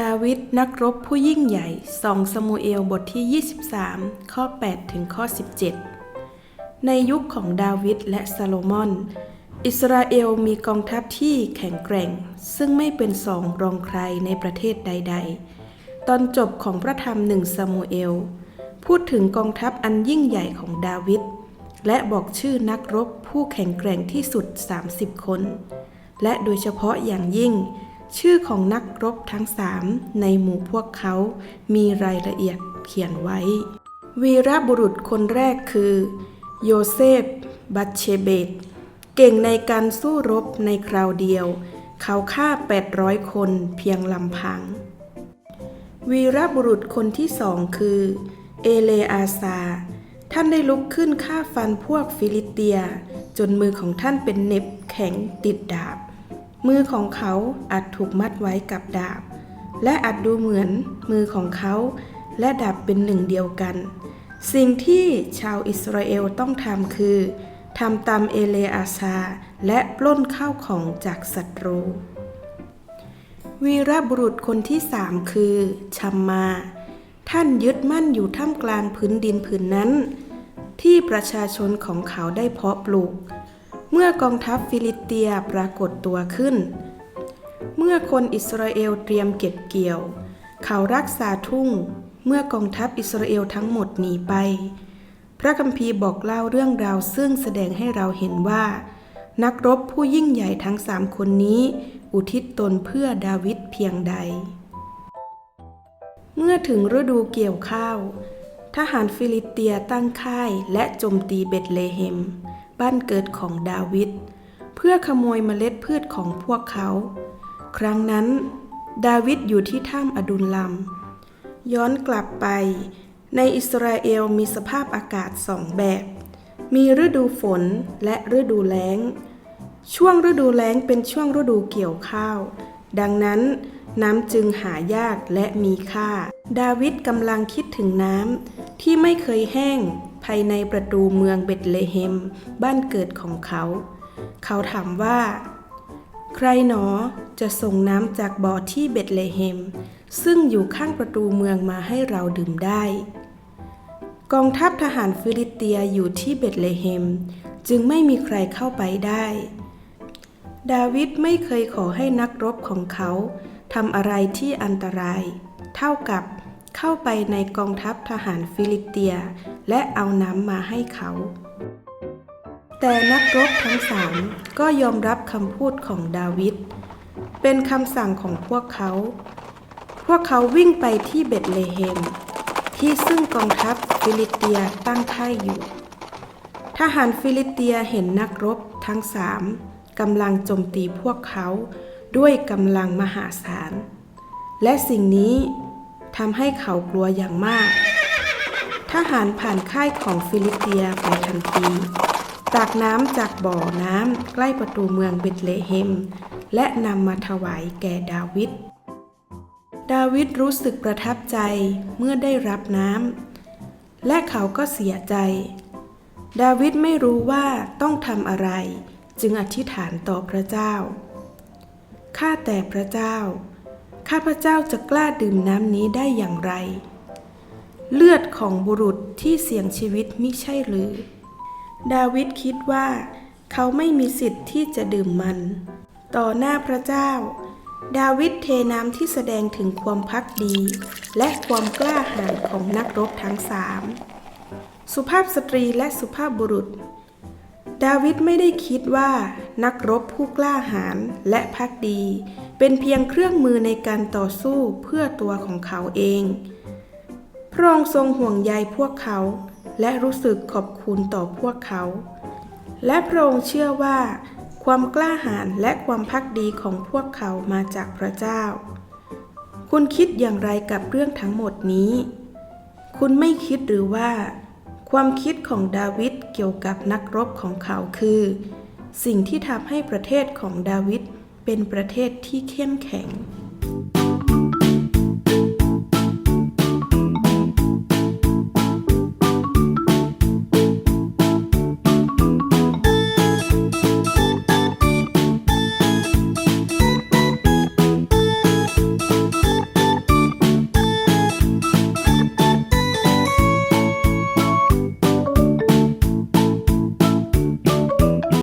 ดาวิดนักรบผู้ยิ่งใหญ่สองสมูเอลบทที่ 23 ข้อ 8 ถึงข้อ 17 ในยุคของดาวิดและซาโลมอน อิสราเอลมีกองทัพที่แข็งแกร่ง ซึ่งไม่เป็นสองรองใครในประเทศใด ๆ ตอนจบของพระธรรมหนึ่งซามูเอล พูดถึงกองทัพอันยิ่งใหญ่ของดาวิดและบอกชื่อนักรบผู้แข็งแกร่งที่สุด 30 คน และโดยเฉพาะอย่างยิ่ง ชื่อของนักรบทั้งสามในหมู่พวกเขามีรายละเอียดเขียนไว้ วีรบุรุษคนแรกคือ โยเซฟ บัตเชเบต เก่งในการสู้รบในคราวเดียว เขาฆ่า 800 คนเพียงลำพัง วีรบุรุษคนที่สองคือ เอเลอาซา ท่านได้ลุกขึ้นฆ่าฟันพวกฟิลิเตีย จนมือของท่านเป็นเน็บแข็งติดดาบ มือของเขาอาจถูกมัดไว้กับดาบ และอาจดูเหมือนมือของเขา และดาบเป็นหนึ่งเดียวกัน สิ่งที่ชาวอิสราเอลต้องทำคือทำตามเอเลอาซา และปล้นข้าวของจากศัตรู วีรบุรุษคนที่สามคือชัมมา ท่านยึดมั่นอยู่ท่ามกลางพื้นดินผืนนั้น ที่ประชาชนของเขาได้เพาะปลูก เมื่อกองทัพฟิลิเตียปรากฏตัวขึ้น เมื่อคนอิสราเอลเตรียมเก็บเกี่ยว เขารักษาทุ่ง เมื่อกองทัพอิสราเอลทั้งหมดหนีไป พระคัมภีร์บอกเล่าเรื่องราวซึ่งแสดงให้เราเห็นว่า นักรบผู้ยิ่งใหญ่ทั้งสามคนนี้ อุทิศตนเพื่อดาวิดเพียงใด เมื่อถึงฤดูเกี่ยวข้าว ทหารฟิลิเตียตั้งค่ายและโจมตีเบตเลเฮม บ้านเกิดของดาวิดเพื่อขโมยเมล็ดพืชของพวกเขา ครั้งนั้น ดาวิดอยู่ที่ถ้ำอดุลลัมย้อนกลับไป ในอิสราเอลมีสภาพอากาศสองแบบ มีฤดูฝนและฤดูแล้ง ช่วงฤดูแล้งเป็นช่วงฤดูเกี่ยวข้าว ดังนั้นน้ำจึงหายากและมีค่า ดาวิดกำลังคิดถึงน้ำที่ไม่เคยแห้ง ภายในประตูเมืองเบตเลเฮม บ้านเกิดของเขา เขาถามว่า ใครหนอจะส่งน้ำจากบ่อที่เบตเลเฮม ซึ่งอยู่ข้างประตูเมืองมาให้เราดื่มได้ กองทัพทหารฟิลิเตียอยู่ที่เบตเลเฮม จึงไม่มีใครเข้าไปได้ ดาวิดไม่เคยขอให้นักรบของเขาทำอะไรที่อันตราย เท่ากับ เข้าไปในกองทัพทหารฟิลิเตีย และเอาน้ำมาให้เขา แต่นักรบทั้งสามก็ยอมรับคำพูดของดาวิดเป็นคำสั่งของพวกเขา พวกเขาวิ่งไปที่เบตเลเฮม ที่ซึ่งกองทัพฟิลิเตียตั้งค่ายอยู่ ทหารฟิลิเตียเห็นนักรบทั้งสามกำลังโจมตีพวกเขาด้วยกำลังมหาศาล และสิ่งนี้ ทำให้เขากลัวอย่างมาก ทหารผ่านค่ายของฟิลิสเตียไปทันทีตักน้ำจากบ่อน้ำใกล้ประตูเมืองเบตเลเฮม และนำมาถวายแก่ดาวิด ดาวิดรู้สึกประทับใจเมื่อได้รับน้ำ และเขาก็เสียใจ ดาวิดไม่รู้ว่าต้องทำอะไร จึงอธิษฐานต่อพระเจ้า ข้าแต่พระเจ้า ข้าพระเจ้าจะกล้าดื่มน้ำนี้ได้อย่างไร เลือดของบุรุษที่เสี่ยงชีวิตมิใช่หรือ ดาวิดคิดว่า เขาไม่มีสิทธิ์ที่จะดื่มมัน ต่อหน้าพระเจ้า ดาวิดเทน้ำที่แสดงถึงความพักดี และความกล้าหาญของนักรบทั้งสาม สุภาพสตรีและสุภาพบุรุษ ดาวิดไม่ได้คิดว่านักรบผู้กล้าหาญและพักดี เป็นเพียงเครื่องมือในการต่อสู้เพื่อตัวของเขาเอง พระองค์ทรงห่วงใยพวกเขา และรู้สึกขอบคุณต่อพวกเขา และพระองค์เชื่อว่า ความกล้าหาญและความพักดีของพวกเขามาจากพระเจ้า คุณคิดอย่างไรกับเรื่องทั้งหมดนี้ คุณไม่คิดหรือว่า ความคิดของดาวิดเกี่ยวกับนักรบของเขาคือ สิ่งที่ทำให้ประเทศของดาวิดเป็นประเทศที่เข้มแข็ง